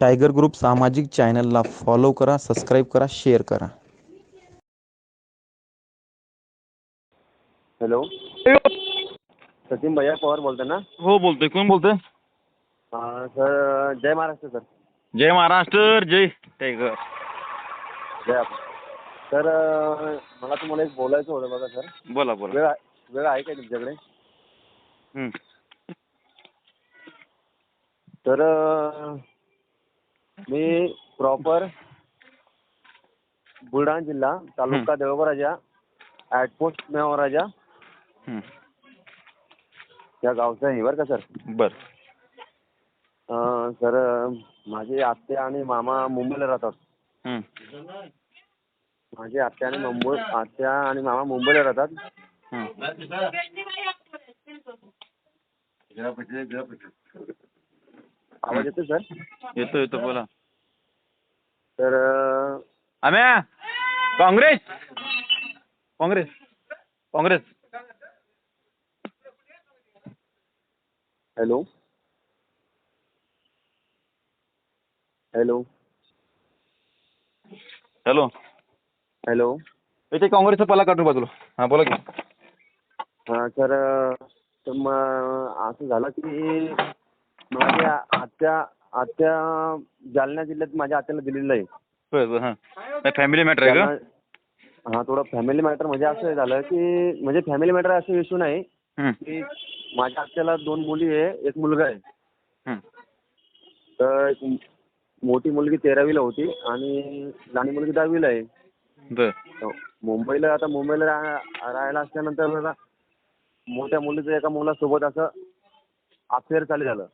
Tiger group सामाजिक चॅनलला follow करा सबस्क्राईब करा शेअर करा. हॅलो. सचिन भैया पवार बोलता ना? हो बोलतोय. कोण बोलतोय? सर जय महाराष्ट्र सर. जय महाराष्ट्र जय टायगर. जय आपण सर अं, मला तुम्हाला एक बोलायचं होतं बघा सर. बोला बोला. वेळ आहे- वेळ आहे का तुमच्याकडे? हं. तर अं, मी प्रॉपर बुलढाणा जिल्हा तालुका देवळराजा ॲटपोस्ट मेवाराजा. हं. या गावचा आहे बरं का सर बर. अं, सर माझे आत्या आणि मामा मुंबईला राहतात. हं. माझे आत्या आणि मुंबई आत्या आणि मामा मुंबईला राहतात. हं. आवाज येतो सर? येतो येतो बोला. तर अं, आम्या? Congress? Congress. Congress. Hello. Hello. Hello. Hello. इथे काँग्रेसचा पला काढून बाजूला. हां बोला की. हां सर अं, तर मग असं झालं की माझ्या आत्या आत्या जालना जिल्ह्यात माझ्या आत्याला दिलेलं आहे. बर बर हां. फॅमिली मॅटर आहे का? त्यांना- हां थोडं फॅमिली मॅटर म्हणजे असं झालं की म्हणजे फॅमिली मॅटर असं इश्यू नाही. हं. की माझ्या आत्याला दोन मुली आहे एक मुलगा आहे. हं. तर एक मोठी मुलगी तेरावीला होती आणि लहानी मुलगी दहावीला आहे. बर. तर मुंबईला आता मुंबईला राह राहायला असल्यानंतर मोठ्या मुलीचं एका मुलासोबत असं अफेअर चालू झालं.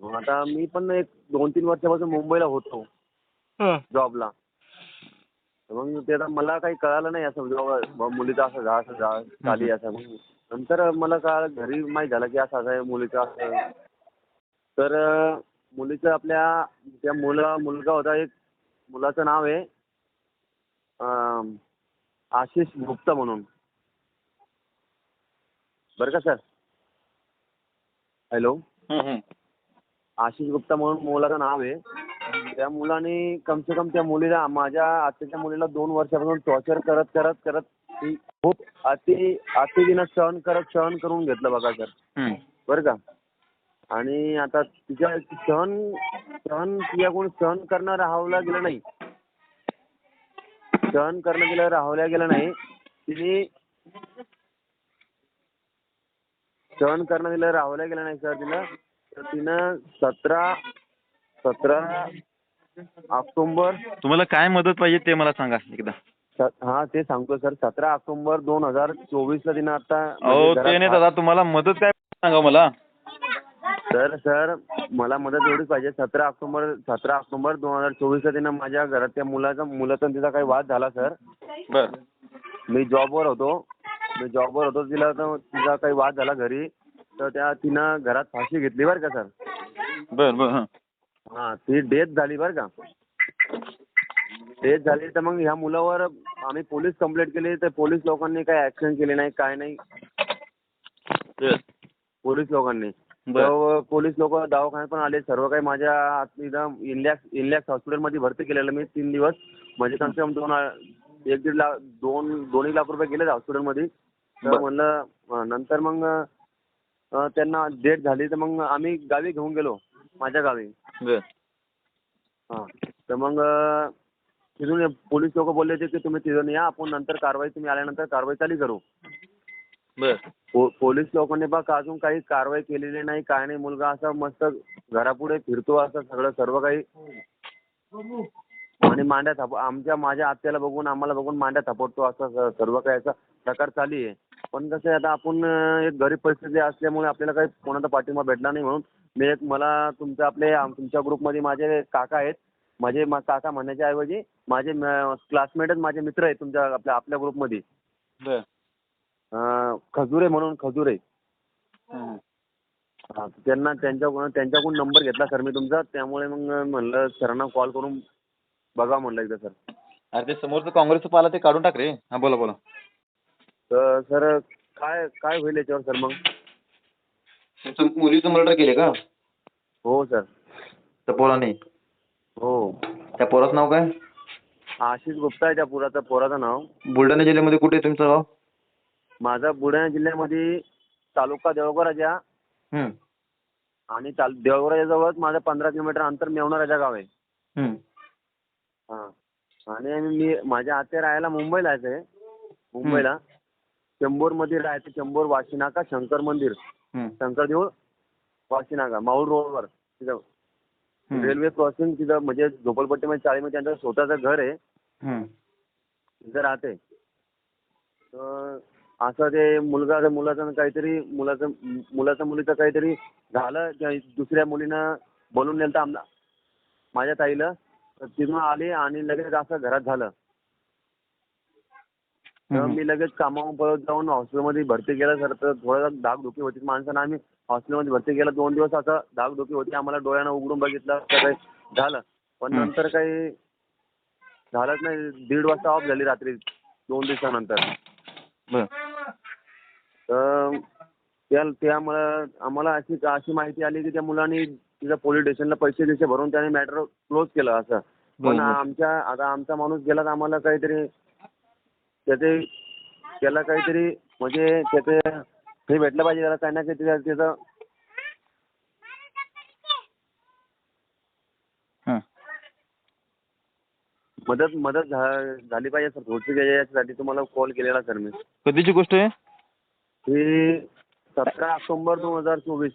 मग आता मी पण एक दोन तीन वर्षापासून मुंबईला होतो. हां. जॉबला. मग ते आता मला काही कळालं नाही असं जॉब बुवा मुलीचं असं जा असं जा चाली असं. नंतर मला कळालं घरी माहीत झालं की असं असं आहे मुलीचं असं. तर मुलीचं आपल्या त्या मुला मुलगा होता एक मुलाचं नाव आहे अं, आशिष गुप्ता म्हणून. बरं का सर? हॅलो. आशिष गुप्ता म्हणून मुलाचं नाव आहे. त्या मुलाने कम से कम त्या मुलीला माझ्या आत्याच्या मुलीला दोन वर्षापासून टॉर्चर करत करत करत ती खूप अति अतिदिनं सहन करत सहन करून घेतलं बघा सर. बरं का? आणि आता तिच्या सहन सहन तिच्याकडून सहन करणं राहवलं गेलं नाही. सहन करणं गेलं राहवल्या गेलं नाही. तिने सहन करणं गेलं राहवल्या गेलं नाही सर तिला तर तिनं सतरा सतरा ऑक्टोंबर तुम्हाला काय मदत पाहिजे ते मला सांगा एकदा. स- हा ते सांगतो सर सतरा ऑक्टोबर दोन हजार चोवीसला तिनं आता अहो म्हणजे ते नाही दादा तुम्हाला मदत काय सांगा मला? सर सर मला मदत एवढीच पाहिजे. सतरा ऑक्टोबर सतरा ऑक्टोबर दोन हजार चोवीसला तिनं माझ्या घरात त्या मुलाचा मुलाचा आणि तिचा काही वाद झाला सर बर. मी जॉबवर होतो. जॉबवर होतो तिला तर तिचा काही वाद झाला घरी तर त्या तिनं घरात फाशी घेतली बरं का सर. बर बर हां. हां ती डेथ झाली बरं का. डेथ झाली तर मग ह्या मुलावर आम्ही पोलीस कंप्लेंट केली तर पोलीस लोकांनी काही ॲक्शन केली नाही काय नाही. बर. पोलीस लोकांनी. बर. तर पोलीस लोक दवाखान्यात पण आले सर्व काही माझ्या आत- इथं इनलॅक्स इनलॅक्स हॉस्पिटलमध्ये भरती केलेलं मी तीन दिवस म्हणजे कम से कम दोन एक दीड लाख दोन दोन एक लाख रुपये गेले हॉस्पिटलमध्ये. तर. म्हणलं नंतर मग त्यांना डेट झाली तर मग आम्ही गावी घेऊन गेलो माझ्या गावी. हां. तर मग तिथून पोलीस लोक बोलले होते की तुम्ही तिथून या आपण नंतर कारवाई तुम्ही आल्यानंतर कारवाई चालू करू. पो पोलीस लोकांनी बघ अजून काही कारवाई केलेली नाही काय नाही मुलगा असा मस्त घरापुढे फिरतो असं सगळं सर्व काही. आणि मांड्या थाप आमच्या माझ्या आत्याला बघून आम्हाला बघून मांड्या थापडतो असं सर्व काही असा प्रकार चालू आहे. पण कसं आहे आता आपण एक गरीब परिस्थिती असल्यामुळे आपल्याला काही कोणाचा पाठिंबा भेटला नाही म्हणून मी एक मला तुमच्या आपले तुमच्या ग्रुपमध्ये माझे काका आहेत. माझे मा- काका म्हणण्याच्या ऐवजी माझे क्लासमेटच माझे मित्र आहेत तुमच्या आपल्या आपल्या ग्रुपमध्ये. खजुरे म्हणून खजुरे. हं. हा त्यांना त्यांच्याकडून त्यांच्याकडून नंबर घेतला सर मी तुमचा. त्यामुळे मग म्हणलं सरांना कॉल करून बघा म्हणलं एकदा सर. अरे ते समोरचं काँग्रेसचं पाला ते काढून टाक रे. हां बोला बोला. तर सर काय काय होईल याच्यावर सर मग? मुलीचं मर्डर केले का? हो सर. त्या पोराने? हो. त्या पोराचं नाव काय? आशिष गुप्ता आहे त्या पुराचं पोराचं नाव. बुलढाणा जिल्ह्यामध्ये कुठे आहे तुमचं गाव? माझा बुलढाणा जिल्ह्यामध्ये तालुका देवगराजा हं, आणि ताल देवगराजाजवळच माझं पंधरा किलोमीटर अंतर मेवणा गाव आहे. हं. हां. आणि मी माझ्या आत्या राहायला मुंबईला आहे मुंबईला. चेंबूरमध्ये राहायचं चेंबूर वाशीनाका शंकर मंदिर. शंकर देऊळ वाशीनाका माऊल रोडवर तिथं. रेल्वे क्रॉसिंग तिथं म्हणजे झोपडपट्टीमध्ये चाळीमध्ये त्यांचं स्वतःचं घर आहे. तिथं राहते. तर असं ते मुलगा मुलाचं काहीतरी मुलाचं मुलाचं मुलीचं काहीतरी झालं दुसऱ्या मुलीनं बोलून नेलं तर माझ्या ताईला. तर तिथून आली आणि लगेच असं घरात झालं. तर मी लगेच कामावून पळत जाऊन हॉस्पिटलमध्ये भरती केलं सर तर थोडं धाकधुकी होती माणसानं. आम्ही हॉस्पिटलमध्ये भरती केलं दोन दिवस असं धाकधुकी होती. आम्हाला डोळ्यानं उघडून बघितलं तर काही झालं. पण. नंतर काही झालंच नाही. दीड वाजता ऑफ झाली रात्री दोन दिवसानंतर. तर त्या त्यामुळं आम्हाला अशी अशी माहिती आली की त्या मुलांनी तिथं पोलीस स्टेशनला पैसे बिसे भरून त्याने मॅटर क्लोज केलं असं. पण. आमच्या आता आमचा माणूस गेला तर आम्हाला काहीतरी त्याचे त्याला काहीतरी म्हणजे त्याचे हे भेटलं पाहिजे त्याला काही ना काही त्याचं त्याचं. हं. मदत मदत झा- झाली पाहिजे सर थोडीशी काही याच्यासाठी तुम्हाला कॉल केलेला सर मी. कधीची गोष्ट आहे? ही सतरा ऑक्टोबर दोन हजार चोवीस.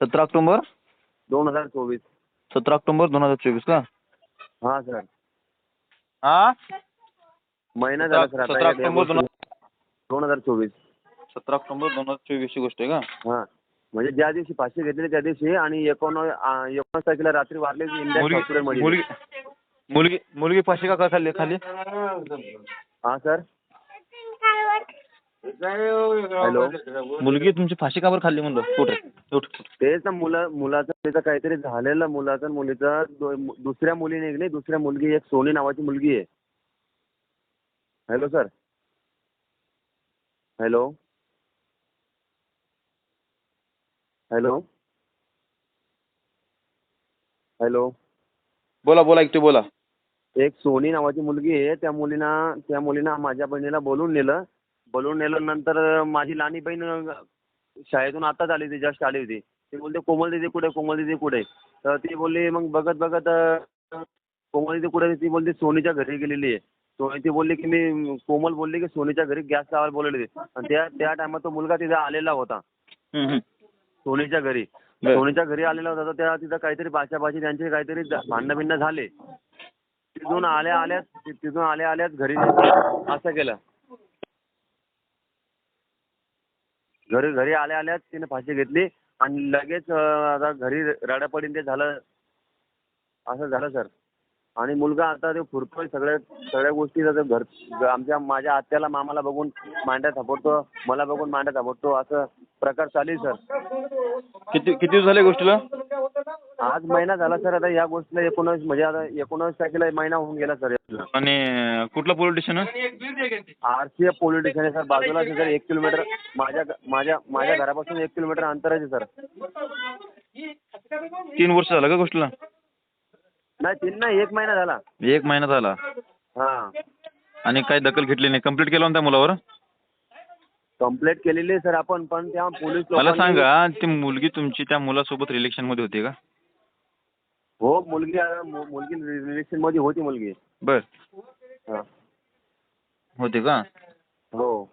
सतरा ऑक्टोबर? दोन हजार चोवीस. सतरा ऑक्टोबर दोन हजार चोवीस का? हा सर. हा? महिना झाला सर आता सतरा या ऑक्टोबर दोन हजार चोवीस. सतरा ऑक्टोबर दोन हजार चोवीसची गोष्ट आहे का? हा. म्हणजे ज्या दिवशी फाशी घेतलेली त्या दिवशी आणि एकोण आ, एकोणीस तारखेला रात्री वारली होती इंडिया मुलगी हॉस्पिटलमध्ये मुलगी मुलगी मुलगी फाशी का का खाल्ली खाली? हा सर. हॅलो. मुलगी तुमची फाशी का बरं खाल्ली म्हणलं? उठ उठ तेच ना मुला मुलाचं तिथं काहीतरी झालेलं मुलाचं आणि मुलीचं दो- दुसऱ्या मुलीने एक नाही दुसऱ्या मुलगी एक सोनी नावाची मुलगी आहे. Hello sir hello hello hello बोला बोला एकटे बोला. एक सोनी नावाची मुलगी आहे. त्या मुलीना त्या मुलीनं माझ्या बहिणीला बोलून नेलं. बोलून नेलं नंतर माझी लहानी बहीण शाळेतून आताच आली होती जस्ट आली होती. ती बोलते कोमल दिदी कुठे? कोमल दिदी कुठे? तर ती बोलली मग बघत बघत कोमल दिदी कुठे? ती बोलते सोनीच्या घरी गेलेली आहे. सोनी ती बोलली की मी कोमल बोलली की सोनीच्या घरी गॅस लावायला बोलवली होती. आणि त्या त्या टायमात तो मुलगा तिथे आलेला होता. सोनीच्या घरी. सोनीच्या घरी आलेला होता तर त्या तिथं काहीतरी भाषाभाषी त्यांचे काहीतरी भांडणं बिंडणं झाले. तिथून आल्या आल्यात ति- तिथून आल्या आल्यात घरी असं केलं. घरी घरी आल्या आल्यात तिने फाशी घेतली आणि लगेच आता घरी रडापडीन ते झालं. असं झालं सर. आणि मुलगा आता ते खुरपतोय सगळ्या सगळ्या गोष्टी घर आमच्या माझ्या आत्याला मामाला बघून मांड्या थापडतो मला बघून मांड्या थापडतो असं प्रकार चालू आहे सर. किती किती दिवस झाले गोष्टीला? आज महिना झाला सर. आता या गोष्टीला एकोणावीस म्हणजे आता एकोणावीस तारखेला महिना होऊन गेला सर याला आणि कुठलं police station R C F police station आहे सर. बाजूलाच आहे सर. एक किलोमीटर माझ्या माझ्या माझ्या घरापासून एक किलोमीटर अंतराचे सर. तीन वर्ष झालं का गोष्टीला? नाही तीन नाही एक महिना झाला. एक महिना झाला. हां. आणि काही दखल घेतली नाही. कंप्लीट केलं ना त्या मुलावर? कंप्लेंट केलेली आहे सर आपण पण त्या पोलीस मला लोकांनी- सांगा ती मुलगी तुमची त्या मुलासोबत रिलेशनमध्ये होती का? हो मुलगी मु- मुलगी रिलेशनमध्ये होती मुलगी. बर. हां. होते का? हो.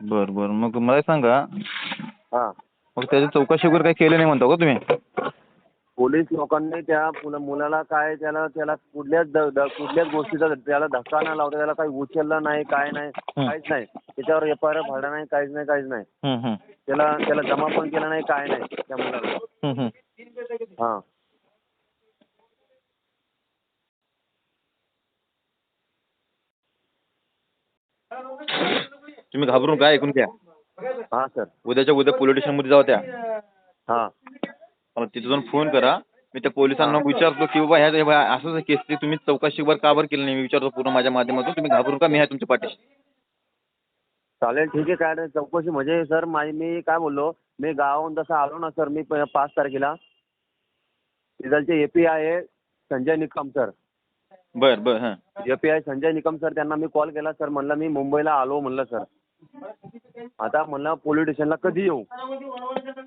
बर बर. मग मला सांगा. हां. मग त्याची चौकशी वगैरे काही केली नाही म्हणता का तुम्ही? पोलीस लोकांनी त्या मुला- मुलाला काय त्याला त्याला कुठल्याच द- द- कुठल्याच गोष्टीचा त्याला धक्का न लावता त्याला काही उचललं नाही काय नाही काहीच नाही. त्याच्यावर एफ आय आर फाडला नाही काहीच नाही काहीच नाही. हम्म, हम्म. त्याला त्याला जमा पण केला नाही काय नाही त्या मुलाला. हम्म, हम्म. हां. तुम्ही घाबरून काय ऐकून घ्या? हां सर. उद्याच्या उद्या पोलीस स्टेशनमध्ये जाऊ त्या हां. मला तिथे जाऊन फोन करा. मी त्या पोलिसांना विचारतो की बाबा ह्या हे बघा, असंच केस ते तुम्ही चौकशी वर का बरं केली नाही? मी विचारतो पूर्ण माझ्या माध्यमातून. तुम्ही घाबरून का? मी आहे तुमच्या पाठीशी. चालेल ठीक आहे काय नाही चौकशी म्हणजे सर माझी मी काय बोललो? मी गावाहून तसं आलो ना सर मी पाच तारखेला. तिथलचे ए पी आय आहे संजय निकम सर. बर बर हां. A P I Sanjay Nikam sir त्यांना मी कॉल केला सर म्हणलं मी मुंबईला आलो म्हणलं सर. आता म्हणलं पोलीस स्टेशनला कधी येऊ?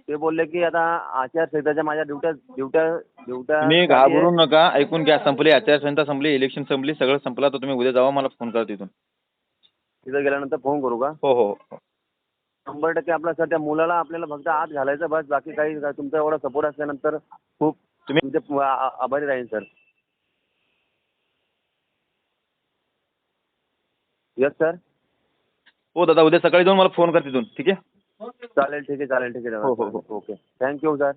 ते बोलले की आता आचारसंहिताच्या माझ्या ड्युट्या ड्युट्या ड्युट्या तुम्ही घाबरू नका ऐकून घ्या. संपली आचारसंहिता संपली इलेक्शन संपली सगळं संपलं तर तुम्ही उद्या जावा मला फोन करा तिथून. तिथं गेल्यानंतर फोन करू का? हो हो. शंभर टक्के आपला सर त्या मुलाला आपल्याला फक्त आत घालायचं बस बाकी काही तुमचा एवढा सपोर्ट असल्यानंतर खूप तुम्ही- तुमचे आ- आ- आभारी राहीन सर येस सर हो दादा उद्या सकाळी जाऊन मला फोन कर तिथून ठीक आहे? चालेल ठीक आहे चालेल ठीक आहे हो, हो, हो. ओके. Thank you sir